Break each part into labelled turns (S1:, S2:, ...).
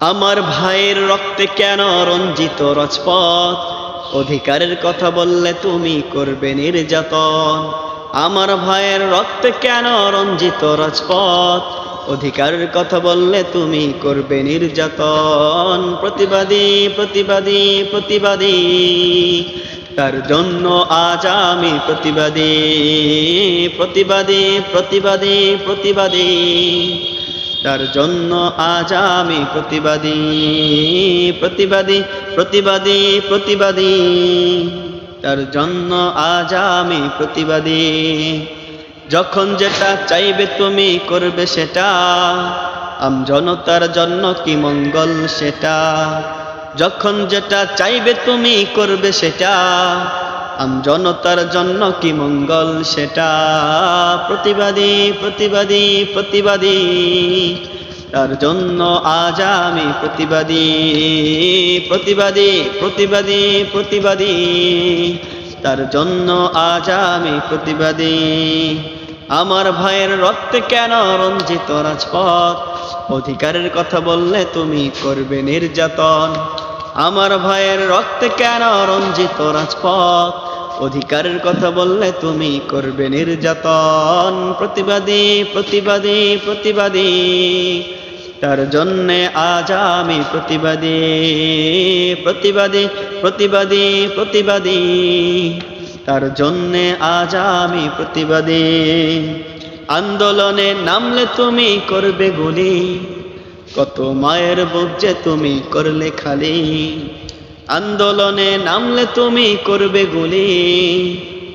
S1: আমার ভাইয়ের রক্তে কেন রঞ্জিত রজপথ? অধিকারের কথা বললে তুমি করবে নির্যাতন। আমার ভাইয়ের রক্তে কেন রঞ্জিত রাজপথ? অধিকারের কথা বললে তুমি করবে নির্যাতন। প্রতিবাদী প্রতিবাদী প্রতিবাদী। তার জন্য আজ আমি প্রতিবাদী প্রতিবাদী প্রতিবাদী প্রতিবাদী। তার জন্য আজ আমি প্রতিবাদী প্রতিবাদী প্রতিবাদী প্রতিবাদী। তার জন্য আজ আমি প্রতিবাদী। যখন যেটা চাইবে তুমি করবে সেটা, আম জনতার জন্য কি মঙ্গল সেটা? যখন যেটা চাইবে তুমি করবে সেটা আম জনতার জন্য কি মঙ্গল সেটা? প্রতিবাদী প্রতিবাদী প্রতিবাদী। তার জন্য আজ আমি প্রতিবাদী প্রতিবাদী প্রতিবাদী প্রতিবাদী। তার জন্য আজ আমি প্রতিবাদী। আমার ভাইয়ের রক্তে কেন রঞ্জিত রাজপথ? অধিকারের কথা বললে তুমি করবে নির্যাতন। আমার ভাইয়ের রক্তে কেন রঞ্জিত রাজপথ? অধিকারের কথা বললে তুমি করবে নির্যাতন। প্রতিবাদী প্রতিবাদী প্রতিবাদী। তার জন্যে আজ আমি প্রতিবাদী প্রতিবাদী প্রতিবাদী প্রতিবাদী। তার জন্যে আজ আমি প্রতিবাদী। আন্দোলনে নামলে তুমি করবে গুলি। কত মায়ের বুক যে তুমি করলে খালি। আন্দোলনে নামলে তুমি করবে গুলি।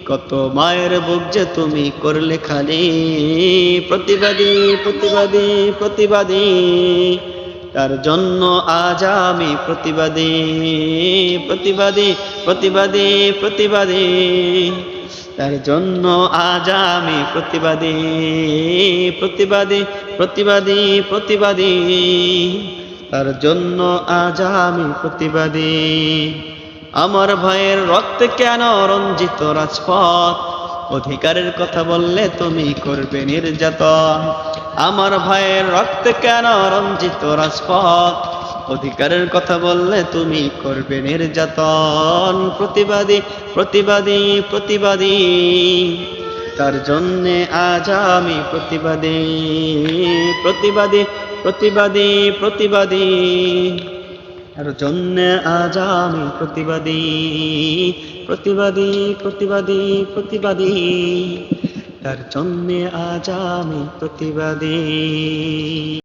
S1: কত মায়ের বুক যে তুমি করলে খালি। প্রতিবাদী প্রতিবাদী প্রতিবাদী। তার জন্য আজ আমি প্রতিবাদী প্রতিবাদী প্রতিবাদী প্রতিবাদী। তার জন্য আজ আমি প্রতিবাদী প্রতিবাদী প্রতিবাদী প্রতিবাদী। তার জন্য আজ আমি প্রতিবাদী। আমার ভাইয়ের রক্ত কেন রঞ্জিত রাজপথ? অধিকারের কথা বললে তুমি করবে নির্যাতন। আমার ভাইয়ের রক্ত কেন রঞ্জিত রাজপথ? অধিকারের কথা বললে তুমি করবে নির্যাতন। প্রতিবাদী প্রতিবাদী প্রতিবাদী। তার জন্যে আজ আমি প্রতিবাদী প্রতিবাদী প্রতিবাদী প্রতিবাদী। তার জন্যে আজ আমি প্রতিবাদী প্রতিবাদী প্রতিবাদী প্রতিবাদী। তার জন্যে আজ আমি প্রতিবাদী।